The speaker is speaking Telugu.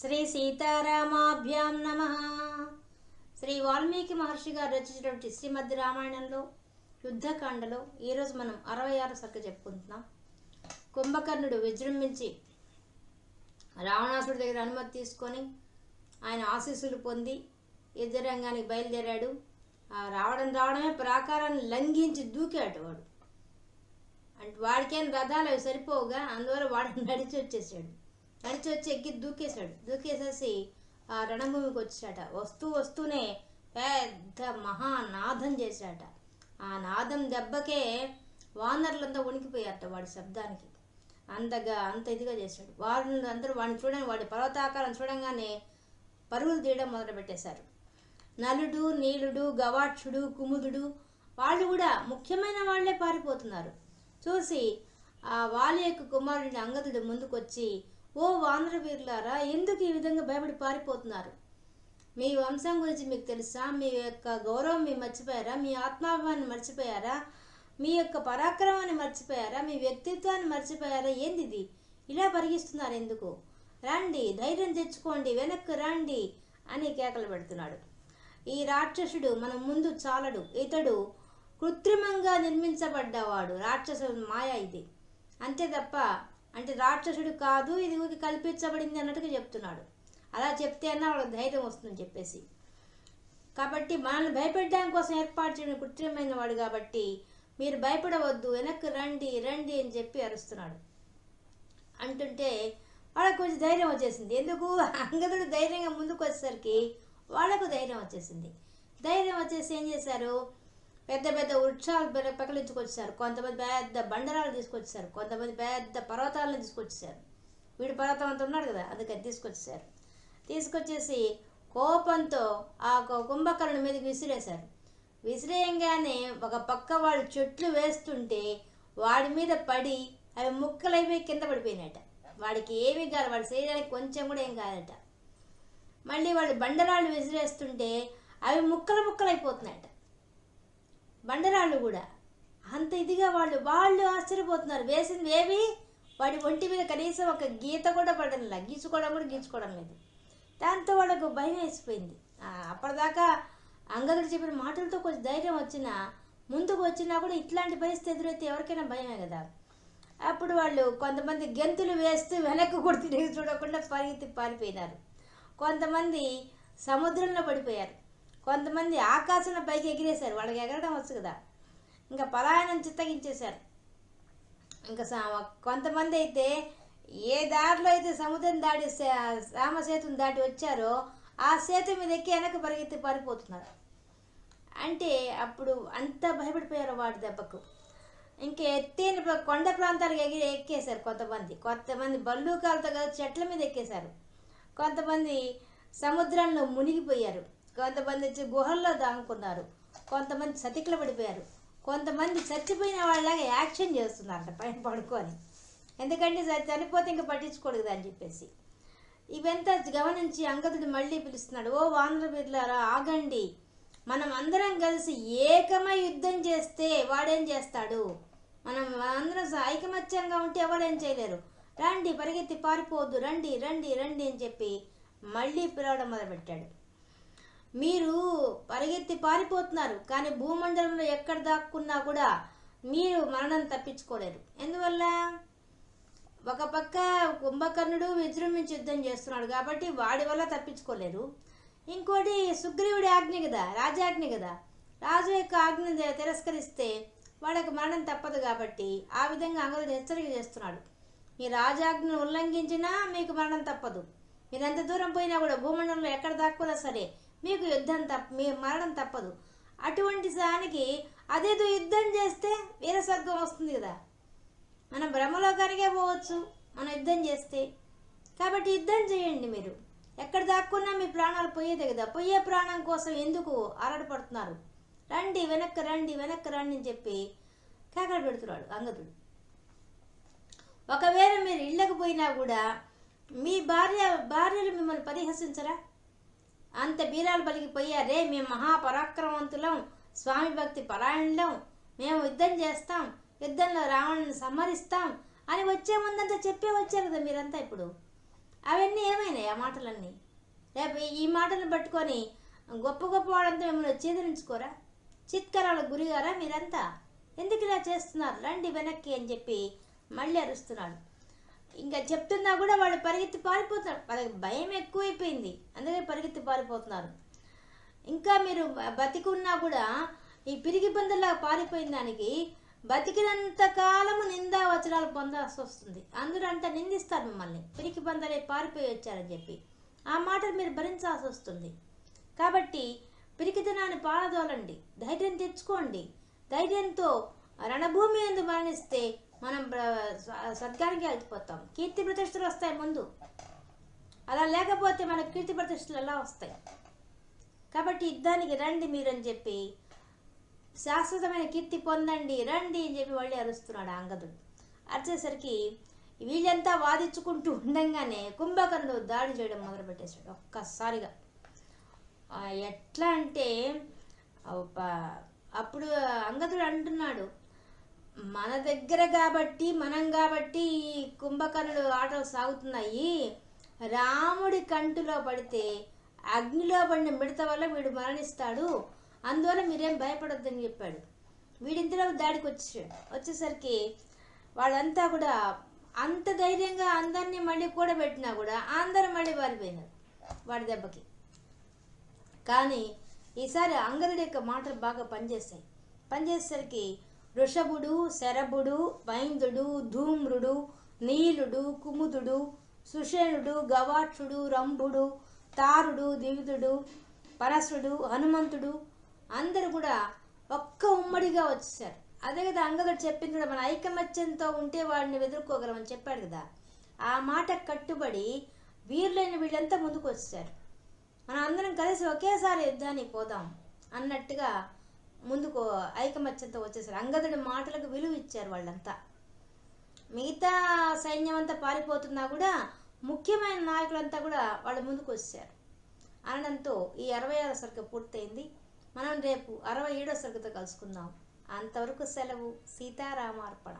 శ్రీ సీతారామాభ్యాం నమ. శ్రీ వాల్మీకి మహర్షి గారు రచించినటువంటి శ్రీమద్ రామాయణంలో యుద్ధకాండలో ఈరోజు మనం అరవై ఆరు సర్గ చెప్పుకుంటున్నాం. కుంభకర్ణుడు విజృంభించి రావణాసుడి దగ్గర అనుమతి తీసుకొని ఆయన ఆశీస్సులు పొంది యుద్ధరంగానికి బయలుదేరాడు. రావడం రావడమే ప్రాకారాన్ని లంఘించి దూకాడు వాడు. అంటే వాడికేం రథాలు అవి సరిపోవుగా అందువల్ల వాడు నడిచి వచ్చేసాడు. నడిచి వచ్చి ఎక్కి దూకేశాడు. దూకేసేసి ఆ రణభూమికి వచ్చాట వస్తూ వస్తూనే పెద్ద మహానాదం చేశాట. ఆ నాదం దెబ్బకే వానరులంతా ఉనికిపోయారట వాడి శబ్దానికి. అంతగా అంత ఇదిగా చేశాడు. వారు అందరూ వాడిని చూడని వాడి పర్వతాకారం చూడంగానే పరుగులు తీయడం మొదలుపెట్టేశారు. నలుడు నీలుడు గవాక్షుడు కుముదుడు వాళ్ళు కూడా ముఖ్యమైన వాళ్ళే పారిపోతున్నారు. చూసి ఆ వాలి యొక్క కుమారుడిని అంగదుడు ముందుకొచ్చి ఓ వానర వీరులారా ఎందుకు ఈ విధంగా భయపడి పారిపోతున్నారు? మీ వంశం గురించి మీకు తెలుసా? మీ యొక్క గౌరవం మీరు మర్చిపోయారా? మీ ఆత్మాభిమాన్ని మర్చిపోయారా? మీ యొక్క పరాక్రమాన్ని మర్చిపోయారా? మీ వ్యక్తిత్వాన్ని మర్చిపోయారా? ఏంది ఇది? ఇలా పరిగిస్తున్నారు ఎందుకు? రండి ధైర్యం తెచ్చుకోండి వెనక్కి రండి అని కేకలు పెడుతున్నాడు. ఈ రాక్షసుడు మన ముందు చాలడు. ఇతడు కృత్రిమంగా నిర్మించబడ్డవాడు. రాక్షసుడు మాయ ఇది. అంతే తప్ప అంటే రాక్షసుడు కాదు ఇది ఊరికి కల్పించబడింది అన్నట్టుగా చెప్తున్నాడు. అలా చెప్తే అన్నా వాళ్ళకి ధైర్యం వస్తుందని చెప్పేసి. కాబట్టి మనల్ని భయపెట్టడానికి కోసం ఏర్పాటు చేయడం కృత్రిమైన వాడు కాబట్టి మీరు భయపడవద్దు వెనక్కి రండి రండి అని చెప్పి అరుస్తున్నాడు. అంటుంటే వాళ్ళకు కొంచెం ధైర్యం వచ్చేసింది. ఎందుకు? అంగదుడు ధైర్యంగా ముందుకు వచ్చేసరికి వాళ్ళకు ధైర్యం వచ్చేసింది. ధైర్యం వచ్చేసి ఏం చేశారు? పెద్ద పెద్ద వృక్షాలు పెకలించుకొచ్చారు కొంతమంది పెద్ద బండరాలు తీసుకొచ్చారు కొంతమంది పెద్ద పర్వతాలను తీసుకొచ్చారు వీడు పర్వతం అంత ఉన్నాడు కదా అందుకని తీసుకొచ్చేసారు. తీసుకొచ్చేసి కోపంతో ఆ కు- కుంభకర్ణుడి మీదకి విసిరేశారు. విసిరేయంగానే ఒక పక్క వాళ్ళు చెట్లు వేస్తుంటే వాడి మీద పడి అవి ముక్కలైపోయి కింద పడిపోయినట వాడికి ఏమీ కాదు వాడి శరీరానికి కొంచెం కూడా ఏం కాదట. మళ్ళీ వాళ్ళు బండరాళ్ళు విసిరేస్తుంటే అవి ముక్కలు ముక్కలైపోతున్నాయట. బండరాళ్ళు కూడా. అంత ఇదిగా వాళ్ళు వాళ్ళు ఆశ్చర్యపోతున్నారు. వేసింది ఏవి? వాడి ఒంటి మీద కనీసం ఒక గీత కూడా పడడంలా గీచుకోవడం కూడా గీచుకోవడం లేదు. దాంతో వాళ్ళకు భయం వేసిపోయింది. అప్పటిదాకా అంగదుడు చెప్పిన మాటలతో కొంచెం ధైర్యం వచ్చినా ముందుకు వచ్చినా కూడా ఇట్లాంటి పరిస్థితి ఎదురైతే ఎవరికైనా భయమే కదా? అప్పుడు వాళ్ళు కొంతమంది గెంతులు వేస్తూ వెనక్కు కూడా తిరిగి చూడకుండా పరిగెత్తి పారిపోయినారు. కొంతమంది సముద్రంలో పడిపోయారు. కొంతమంది ఆకాశంలో పైకి ఎగిరేశారు. వాళ్ళకి ఎగరడం వచ్చు కదా. ఇంకా పలాయనం చిత్తగించేశారు. ఇంకా సా- కొంతమంది అయితే ఏ దారిలో అయితే సముద్రం దాటి సా- రామసేతుని దాటి వచ్చారో ఆ సేతు మీద ఎక్కి వెనక పరిగెత్తి పారిపోతున్నారు. అంటే అప్పుడు అంత భయపడిపోయారు వాడి దెబ్బకు. ఇంకా ఎత్తైన కొండ ప్రాంతాలకు ఎగిరి ఎక్కేశారు కొంతమంది. కొంతమంది బల్లూకాలతో కదా చెట్ల మీద ఎక్కేశారు. కొంతమంది సముద్రంలో మునిగిపోయారు. కొంతమంది వచ్చి గుహల్లో దాముకున్నారు కొంతమంది సతికిల పడిపోయారు. కొంతమంది చచ్చిపోయిన వాళ్ళలాగా యాక్షన్ చేస్తున్నారంట పైన పడుకొని. ఎందుకంటే చనిపోతే ఇంకా పట్టించుకోడు కదా అని చెప్పేసి. ఇవంతా గమనించి అంగదుడు మళ్ళీ పిలుస్తున్నాడు ఓ వానర ఆగండి. మనం అందరం కలిసి ఏకమై యుద్ధం చేస్తే వాడేం చేస్తాడు? మనం అందరం ఐకమత్యంగా ఉంటే ఎవరేం చేయలేరు. రండి పరిగెత్తి పారిపోవద్దు రండి రండి రండి అని చెప్పి మళ్ళీ పిలవడం మొదలుపెట్టాడు. మీరు పరిగెత్తి పారిపోతున్నారు కానీ భూమండలంలో ఎక్కడ దాక్కున్నా కూడా మీరు మరణం తప్పించుకోలేరు. ఎందువల్ల? ఒక పక్క కుంభకర్ణుడు విజృంభించి యుద్ధం చేస్తున్నాడు కాబట్టి వాడి వల్ల తప్పించుకోలేరు. ఇంకోటి సుగ్రీవుడి ఆజ్ఞ కదా రాజాజ్ఞ కదా. రాజు యొక్క ఆజ్ఞ తిరస్కరిస్తే వాళ్ళకి మరణం తప్పదు కాబట్టి ఆ విధంగా అంగదుడు హెచ్చరిక చేస్తున్నాడు. మీ రాజాజ్ఞను ఉల్లంఘించినా మీకు మరణం తప్పదు. మీరు ఎంత దూరం పోయినా కూడా భూమండలంలో ఎక్కడ దాక్కున్నా సరే మీకు యుద్ధం తప్ప మీ మరణం తప్పదు. అటువంటి దానికి అదేదో యుద్ధం చేస్తే వీరస్వర్గం వస్తుంది కదా. మనం బ్రహ్మలోకానికే పోవచ్చు మనం యుద్ధం చేస్తే. కాబట్టి యుద్ధం చేయండి మీరు. ఎక్కడ దాక్కున్నా మీ ప్రాణాలు పోయేదే కదా. పోయే ప్రాణం కోసం ఎందుకు ఆరాటపడుతున్నారు రండి వెనక్కి రండి వెనక్కి రండి అని చెప్పి కేకలు పెడుతున్నాడు అంగదుడు. ఒకవేళ మీరు ఇళ్ళకు పోయినా కూడా మీ భార్య భార్యలు మిమ్మల్ని పరిహసించరా? అంత బీరాలు పలికిపోయారే మేము మహాపరాక్రమవంతులం స్వామి భక్తి పరాయణులం మేము యుద్ధం చేస్తాం యుద్ధంలో రావణుని సంహరిస్తాం అని వచ్చే ముందంతా చెప్పే వచ్చారు కదా మీరంతా ఇప్పుడు. అవన్నీ ఏమైనాయి ఆ మాటలన్నీ? రేపు ఈ మాటలను పట్టుకొని గొప్ప గొప్ప వాళ్ళంతా మిమ్మల్ని చేదరించుకోరా చిత్కరాల గురిగారా మీరంతా? ఎందుకు ఇలా చేస్తున్నారు? రండి వెనక్కి అని చెప్పి మళ్ళీ అరుస్తున్నాడు. ఇంకా చెప్తున్నా కూడా వాళ్ళు పరిగెత్తి పారిపోతున్నారు. వాళ్ళకి భయం ఎక్కువైపోయింది. అందుకే పరిగెత్తి పారిపోతున్నారు. ఇంకా మీరు బతికున్నా కూడా ఈ పిరిగి పందులా పారిపోయిన దానికి బతికినంత కాలము నిందా వచనాలు పొందాల్సి వస్తుంది. అందరూ అంతా నిందిస్తారు మిమ్మల్ని. పిరికి పందలే పారిపోయి వచ్చారని చెప్పి. ఆ మాటలు మీరు భరించాల్సి వస్తుంది. కాబట్టి పిరికితనాన్ని పారదోలండి. ధైర్యం తెచ్చుకోండి. ధైర్యంతో రణభూమి ఎందు మరణిస్తే మనం బ్ర- స- వెళ్ళిపోతాం. కీర్తి ప్రతిష్టలు వస్తాయి ముందు. అలా లేకపోతే మనకు కీర్తి ప్రతిష్టలు ఎలా వస్తాయి? కాబట్టి యుద్ధానికి రండి మీరని చెప్పి శాశ్వతమైన కీర్తి పొందండి రండి అని చెప్పి మళ్ళీ అరుస్తున్నాడు అంగదుడు. అరిచేసరికి వీళ్ళంతా వాదించుకుంటూ ఉండంగానే కుంభకర్ణుడు దాడి చేయడం మొదలుపెట్టేశాడు ఒక్కసారిగా. ఎట్లా అంటే అప్పుడు అంగదుడు అంటున్నాడు మన దగ్గర కాబట్టి మనం కాబట్టి ఈ కుంభకర్ణుడు ఆటలు సాగుతున్నాయి. రాముడి కంటిలో పడితే అగ్నిలో పడిన మిడత వల్ల వీడు మరణిస్తాడు. అందువల్ల మీరేం భయపడొద్దని చెప్పాడు. వీడింతలో దాడికి వచ్చాడు వచ్చేసరికి వాళ్ళంతా కూడా అంత ధైర్యంగా అందరినీ మళ్ళీ కూడబెట్టినా కూడా అందరూ మళ్ళీ పారిపోయినారు వాడి దెబ్బకి. కానీ ఈసారి అంగరుడి యొక్క మాటలు బాగా పనిచేస్తాయి పనిచేసేసరికి వృషభుడు శరభుడు వైందుడు ధూమ్రుడు నీలుడు కుముదుడు సుషేణుడు గవాక్షుడు రంభుడు తారుడు దివిదుడు పరశుడు హనుమంతుడు అందరూ కూడా ఒక్క ఉమ్మడిగా వచ్చేసారు అదే కదా అంగదుడు చెప్పింది కదా మన ఐకమత్యంతో ఉంటే వాడిని ఎదుర్కోగలమని చెప్పాడు కదా. ఆ మాట కట్టుబడి వీరులైన వీళ్ళంతా ముందుకు వచ్చేసారు మనం అందరం కలిసి ఒకేసారి యుద్ధానికి పోదాం అన్నట్టుగా ముందుకు ఐకమత్యంతో వచ్చేసారు. అంగదుడి మాటలకు విలువ ఇచ్చారు వాళ్ళంతా. మిగతా సైన్యం అంతా పారిపోతున్నా కూడా ముఖ్యమైన నాయకులంతా కూడా వాళ్ళ ముందుకు వచ్చారు అనడంతో ఈ అరవై ఆరో సరుకు పూర్తయింది. మనం రేపు అరవై ఏడో సరుకుతో కలుసుకుందాం. అంతవరకు సెలవు. సీతారామార్పణ.